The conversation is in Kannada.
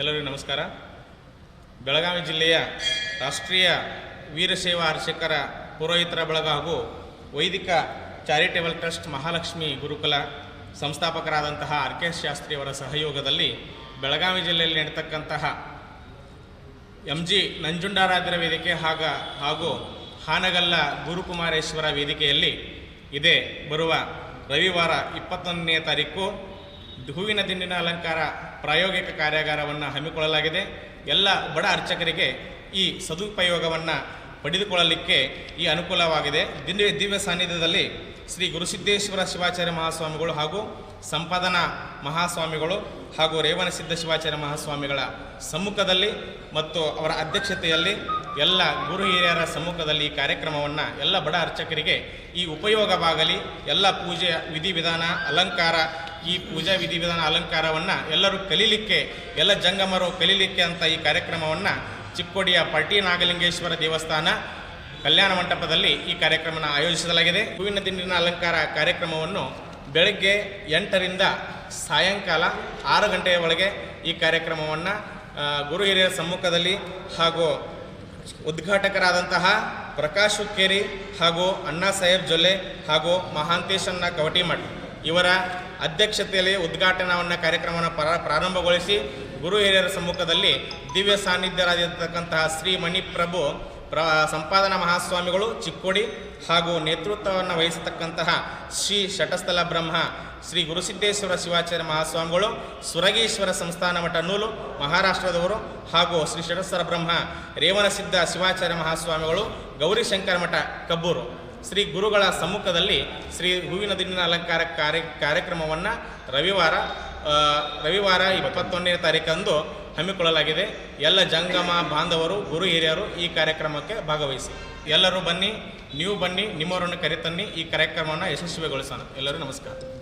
ಎಲ್ಲರಿಗೂ ನಮಸ್ಕಾರ. ಬೆಳಗಾವಿ ಜಿಲ್ಲೆಯ ರಾಷ್ಟ್ರೀಯ ವೀರಶೈವ ಅರ್ಚಕರ ಪುರೋಹಿತರ ಬಳಗ ಹಾಗೂ ವೈದಿಕ ಚಾರಿಟೇಬಲ್ ಟ್ರಸ್ಟ್ ಮಹಾಲಕ್ಷ್ಮಿ ಗುರುಕುಲ ಸಂಸ್ಥಾಪಕರಾದಂತಹ ಆರ್ ಕೆ ಶಾಸ್ತ್ರಿಯವರ ಸಹಯೋಗದಲ್ಲಿ ಬೆಳಗಾವಿ ಜಿಲ್ಲೆಯಲ್ಲಿ ನಡೀತಕ್ಕಂತಹ ಎಂ ಜಿ ನಂಜುಂಡಾರಾಧ್ಯರ ವೇದಿಕೆ ಹಾಗ ಹಾಗೂ ಹಾನಗಲ್ಲ ಗುರುಕುಮಾರೇಶ್ವರ ವೇದಿಕೆಯಲ್ಲಿ ಇದೇ ಬರುವ ರವಿವಾರ ಇಪ್ಪತ್ತೊಂದನೇ ತಾರೀಕು ಹೂವಿನ ದಿಂಡಿನ ಅಲಂಕಾರ ಪ್ರಾಯೋಗಿಕ ಕಾರ್ಯಾಗಾರವನ್ನು ಹಮ್ಮಿಕೊಳ್ಳಲಾಗಿದೆ. ಎಲ್ಲ ಬಡ ಅರ್ಚಕರಿಗೆ ಈ ಸದುಪಯೋಗವನ್ನು ಪಡೆದುಕೊಳ್ಳಲಿಕ್ಕೆ ಈ ಅನುಕೂಲವಾಗಿದೆ. ದಿವ್ಯ ದಿವ್ಯ ಸಾನ್ನಿಧ್ಯದಲ್ಲಿ ಶ್ರೀ ಗುರುಸಿದ್ದೇಶ್ವರ ಶಿವಾಚಾರ್ಯ ಮಹಾಸ್ವಾಮಿಗಳು ಹಾಗೂ ಸಂಪಾದನಾ ಮಹಾಸ್ವಾಮಿಗಳು ಹಾಗೂ ರೇವಣಸಿದ್ಧ ಶಿವಾಚಾರ್ಯ ಮಹಾಸ್ವಾಮಿಗಳ ಸಮ್ಮುಖದಲ್ಲಿ ಮತ್ತು ಅವರ ಅಧ್ಯಕ್ಷತೆಯಲ್ಲಿ ಎಲ್ಲ ಗುರು ಹಿರಿಯರ ಸಮ್ಮುಖದಲ್ಲಿ ಈ ಕಾರ್ಯಕ್ರಮವನ್ನು ಎಲ್ಲ ಬಡ ಅರ್ಚಕರಿಗೆ ಈ ಉಪಯೋಗವಾಗಲಿ, ಎಲ್ಲ ಪೂಜೆಯ ವಿಧಿವಿಧಾನ, ಅಲಂಕಾರ ಈ ಪೂಜಾ ವಿಧಿವಿಧಾನ ಅಲಂಕಾರವನ್ನು ಎಲ್ಲರೂ ಕಲೀಲಿಕ್ಕೆ, ಎಲ್ಲ ಜಂಗಮರು ಕಲೀಲಿಕ್ಕೆ ಅಂತ ಈ ಕಾರ್ಯಕ್ರಮವನ್ನು ಚಿಕ್ಕೋಡಿಯ ಪಟ್ಟಿ ನಾಗಲಿಂಗೇಶ್ವರ ದೇವಸ್ಥಾನ ಕಲ್ಯಾಣ ಮಂಟಪದಲ್ಲಿ ಈ ಕಾರ್ಯಕ್ರಮನ ಆಯೋಜಿಸಲಾಗಿದೆ. ಹೂವಿನ ದಿಂಡಿನ ಅಲಂಕಾರ ಕಾರ್ಯಕ್ರಮವನ್ನು ಬೆಳಗ್ಗೆ ಎಂಟರಿಂದ ಸಾಯಂಕಾಲ ಆರು ಗಂಟೆಯ ಒಳಗೆ ಈ ಕಾರ್ಯಕ್ರಮವನ್ನು ಗುರು ಹಿರಿಯರ ಸಮ್ಮುಖದಲ್ಲಿ ಹಾಗೂ ಉದ್ಘಾಟಕರಾದಂತಹ ಪ್ರಕಾಶ್ ಹುಕ್ಕೇರಿ ಹಾಗೂ ಅಣ್ಣಾ ಸಾಹೇಬ್ ಜೊಲ್ಲೆ ಹಾಗೂ ಮಹಾಂತೇಶನ್ನ ಕವಟಿಮಠ್ ಇವರ ಅಧ್ಯಕ್ಷತೆಯಲ್ಲಿ ಉದ್ಘಾಟನಾವನ್ನು ಕಾರ್ಯಕ್ರಮವನ್ನು ಪ್ರ ಪ್ರಾರಂಭಗೊಳಿಸಿ ಗುರು ಹಿರಿಯರ ಸಮ್ಮುಖದಲ್ಲಿ ದಿವ್ಯ ಸಾನ್ನಿಧ್ಯರಾಗಿರ್ತಕ್ಕಂತಹ ಶ್ರೀ ಮಣಿಪ್ರಭು ಪ್ರ ಸಂಪಾದನಾ ಮಹಾಸ್ವಾಮಿಗಳು ಚಿಕ್ಕೋಡಿ ಹಾಗೂ ನೇತೃತ್ವವನ್ನು ವಹಿಸತಕ್ಕಂತಹ ಶ್ರೀ ಶಟಸ್ಥಲ ಬ್ರಹ್ಮ, ಶ್ರೀ ಗುರುಸಿದ್ದೇಶ್ವರ ಶಿವಾಚಾರ್ಯ ಮಹಾಸ್ವಾಮಿಗಳು, ಸುರಗೀಶ್ವರ ಸಂಸ್ಥಾನ ಮಠ ನೂಲು, ಮಹಾರಾಷ್ಟ್ರದವರು ಹಾಗೂ ಶ್ರೀ ಶಟಸ್ಥಲ ಬ್ರಹ್ಮ ರೇವಣಸಿದ್ಧ ಶಿವಾಚಾರ್ಯ ಮಹಾಸ್ವಾಮಿಗಳು, ಗೌರಿಶಂಕರ ಮಠ ಕಬ್ಬೂರು. ಶ್ರೀ ಗುರುಗಳ ಸಮ್ಮುಖದಲ್ಲಿ ಶ್ರೀ ಹೂವಿನ ದಿನ ಅಲಂಕಾರ ಕಾರ್ಯ, ಕಾರ್ಯಕ್ರಮವನ್ನು ರವಿವಾರ ರವಿವಾರ ಇಪ್ಪತ್ತೊಂದನೇ ತಾರೀಕಂದು ಹಮ್ಮಿಕೊಳ್ಳಲಾಗಿದೆ. ಎಲ್ಲ ಜಂಗಮ, ಬಾಂಧವರು, ಗುರು ಹಿರಿಯರು ಈ ಕಾರ್ಯಕ್ರಮಕ್ಕೆ ಭಾಗವಹಿಸಿ. ಎಲ್ಲರೂ ಬನ್ನಿ, ನೀವು ಬನ್ನಿ, ನಿಮ್ಮವರನ್ನು ಕರೆತನ್ನಿ, ಈ ಕಾರ್ಯಕ್ರಮವನ್ನು ಯಶಸ್ವಿಗೊಳಿಸೋಣ. ಎಲ್ಲರೂ ನಮಸ್ಕಾರ.